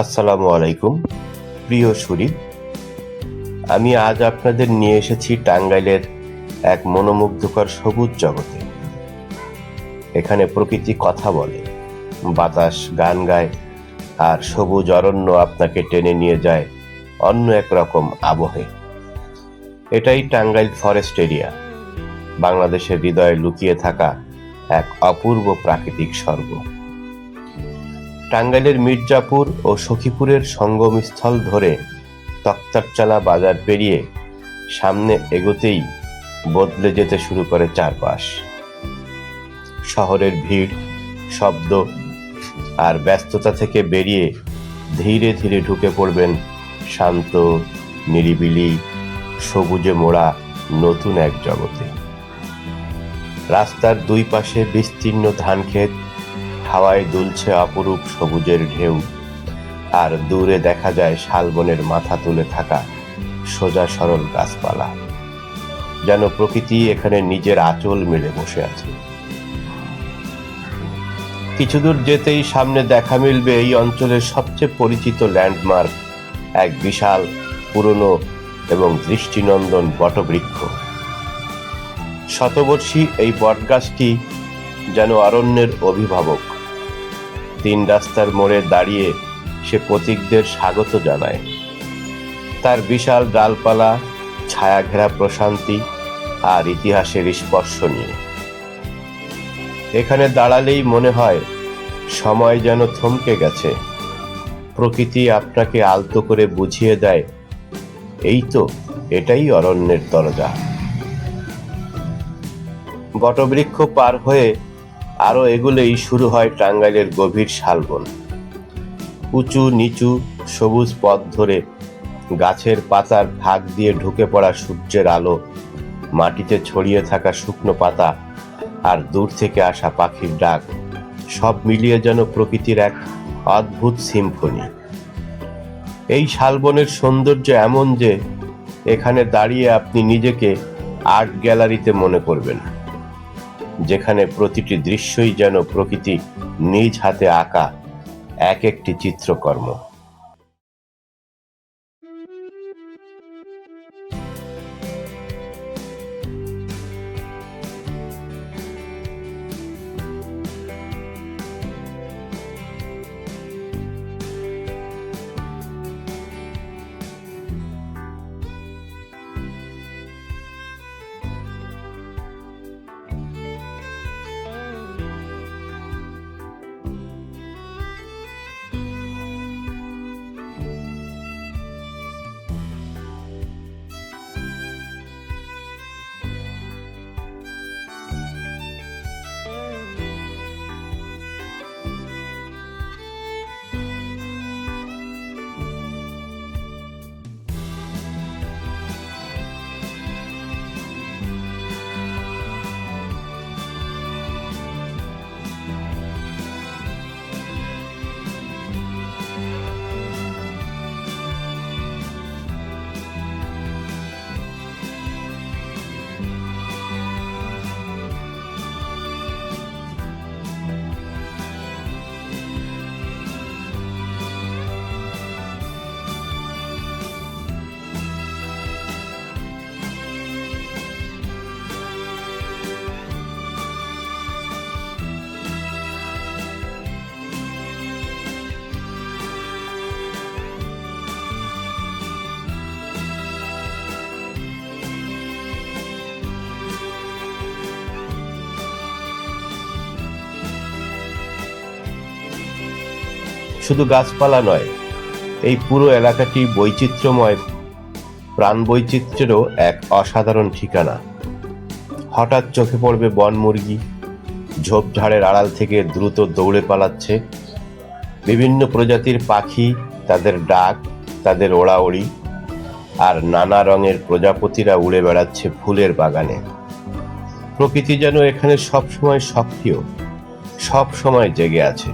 আসসালামু আলাইকুম, প্রিয় সুরি আমি আজ আপনাদের নিয়ে এসেছি টাঙ্গাইলের এক মনোমুগ্ধকর সবুজ জগতে। এখানে প্রকৃতি কথা বলে, বাতাস, গান গায়, আর সবুজ অরণ্য আপনাকে টেনে নিয়ে যায় অন্য এক রকম আবহে। এটাই টাঙ্গাইল ফরেস্ট এরিয়া, বাংলাদেশের হৃদয়ে লুকিয়ে থাকা এক অপূর্ব প্রাকৃতিক স্বর্গ। টাঙ্গাইলের মির্জাপুর ও সখীপুরের সঙ্গমস্থল ধরে তক্তারচালা বাজার পেরিয়ে সামনে এগোতেই বদলে যেতে শুরু করে চারপাশ। শহরের ভিড়, শব্দ আর ব্যস্ততা থেকে বেরিয়ে ধীরে ধীরে ঢুকে পড়বেন শান্ত, নিরিবিলি, সবুজে মোড়া নতুন এক জগতে। রাস্তার দুই পাশে বিস্তীর্ণ ধানক্ষেত হাওয়ায় দুলছে অপরূপ সবুজের ঢেউ। আর দূরে দেখা যায় শালবনের মাথা তুলে থাকা সোজা সরল গাছপালা। যেন প্রকৃতি এখানে নিজের আঁচল মেলে বসে আছে। কিছু দূর যেতেই সামনে দেখা মিলবে এই অঞ্চলের সবচেয়ে পরিচিত ল্যান্ডমার্ক, এক বিশাল, পুরনো এবং দৃষ্টিনন্দন বটবৃক্ষ। শতবর্ষী এই বটগাছটি যেন অরণ্যের অভিভাবক। তিন রাস্তার মোড়ে দাঁড়িয়ে সে প্রতীকদের স্বাগত জানায়। তার বিশাল ডালপালা ছায়া ঘেরা প্রশান্তি আর ইতিহাসের স্পর্শ নিয়ে। এখানে দাঁড়ালেই মনে হয় সময় যেন থমকে গেছে। প্রকৃতি আপনাকে আলতো করে বুঝিয়ে দেয়, এই তো, এটাই অরণ্যের দরজা। বটবৃক্ষ পার হয়ে আরও এগুলেই শুরু হয় টাঙ্গাইলের গভীর শালবন। উঁচু, নিচু, সবুজ পথ ধরে গাছের পাতার ফাঁক দিয়ে ঢুকে পড়া সূর্যের আলো, মাটিতে ছড়িয়ে থাকা শুকনো পাতা আর দূর থেকে আসা পাখির ডাক, সব মিলিয়ে যেন প্রকৃতির এক অদ্ভুত সিম্ফনি। এই শালবনের সৌন্দর্য এমন যে, এখানে দাঁড়িয়ে আপনি নিজেকে আর্ট গ্যালারিতে মনে করবেন। যেখানে প্রতিটি দৃশ্যই যেন প্রকৃতি নিজ হাতে আঁকা এক একটি চিত্রকর্ম। শুধু গাছপালা নয়, এই পুরো এলাকাটি বৈচিত্র্যময় প্রাণ বৈচিত্র্যেরও এক অসাধারণ ঠিকানা। হঠাৎ চোখে পড়বে বন মুরগি ঝোপঝাড়ের আড়াল থেকে দ্রুত দৌড়ে পালাচ্ছে। বিভিন্ন প্রজাতির পাখি, তাদের ডাক, তাদের ওড়াওড়ি, আর নানা রঙের প্রজাপতিরা উড়ে বেড়াচ্ছে ফুলের বাগানে। প্রকৃতি যেন এখানে সবসময় সক্রিয় সব সময় জেগে আছে।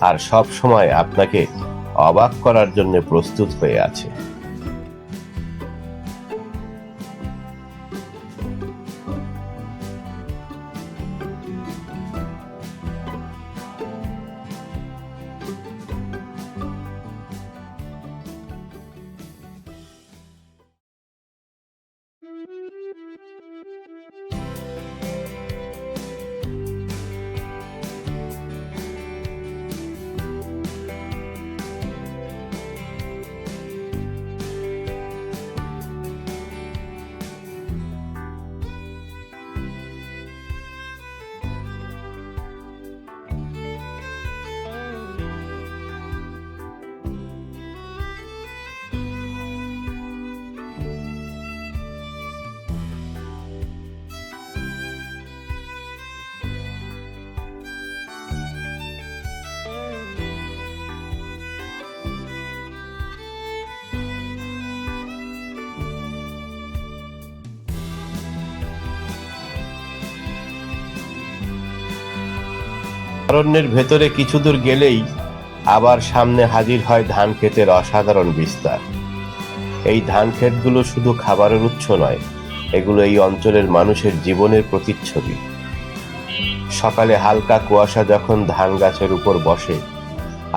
আর সব সময় আপনাকে অবাক করার জন্য প্রস্তুত হয়ে আছে। অরণ্যের ভেতরে কিছু দূর গেলেই আবার সামনে হাজির হয় ধান ক্ষেতের অসাধারণ বিস্তার। এই ধান ক্ষেতগুলো শুধু খাবারের উৎস নয়, এগুলো এই অঞ্চলের মানুষের জীবনের প্রতিচ্ছবি। সকালে হালকা কুয়াশা যখন ধান গাছের উপর বসে,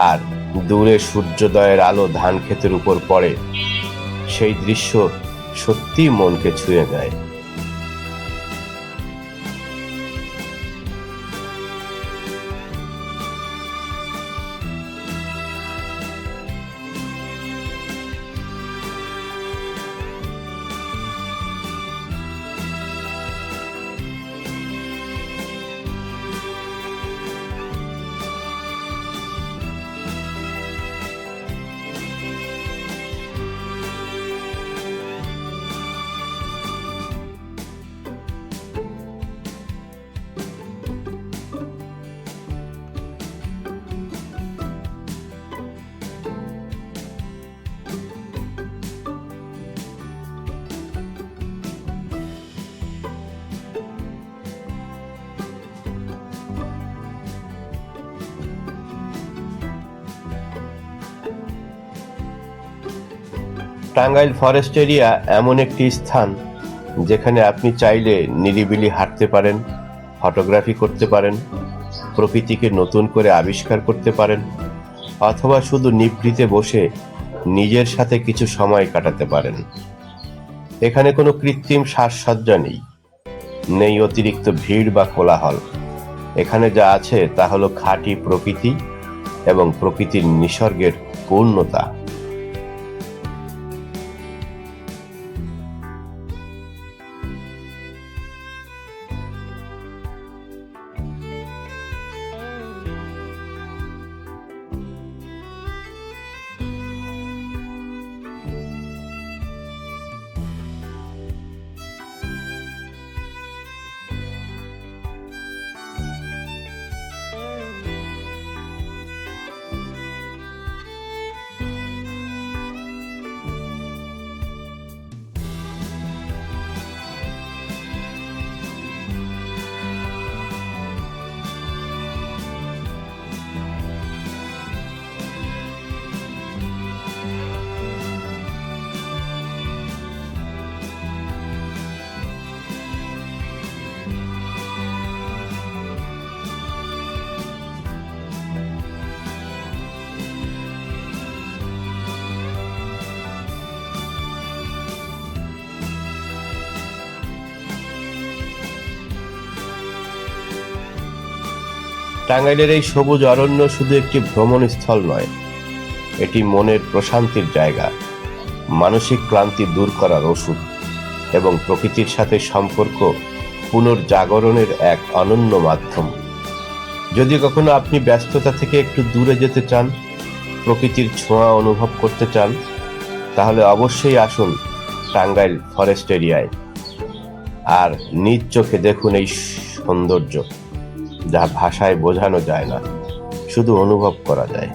আর দূরে সূর্যোদয়ের আলো ধান ক্ষেতের উপর পড়ে, সেই দৃশ্য সত্যি মনকে ছুঁয়ে যায় টাঙ্গাইল ফরেস্ট এরিয়া এমন একটি স্থান যেখানে আপনি চাইলে নিরিবিলি হাঁটতে পারেন, ফটোগ্রাফি করতে পারেন, প্রকৃতিকে নতুন করে আবিষ্কার করতে পারেন, অথবা শুধু নিভৃতে বসে নিজের সাথে কিছু সময় কাটাতে পারেন। এখানে কোনো কৃত্রিম সাজসজ্জা নেই নেই অতিরিক্ত ভিড় বা কোলাহল। এখানে যা আছে তা হলো খাঁটি প্রকৃতি এবং প্রকৃতির নিসর্গের পূর্ণতা। টাঙ্গাইলের এই সবুজ অরণ্য শুধু একটি ভ্রমণ স্থল নয়, এটি মনের প্রশান্তির জায়গা, মানসিক ক্লান্তি দূর করার ওষুধ এবং প্রকৃতির সাথে সম্পর্ক পুনর্জাগরণের এক অনন্য মাধ্যম। যদি কখনো আপনি ব্যস্ততা থেকে একটু দূরে যেতে চান, প্রকৃতির ছোঁয়া অনুভব করতে চান, তাহলে অবশ্যই আসুন টাঙ্গাইল ফরেস্ট এরিয়ায়। আর নিজ চোখে দেখুন এই সৌন্দর্য। যা ভাষায় বোঝানো যায় না শুধু অনুভব করা যায়।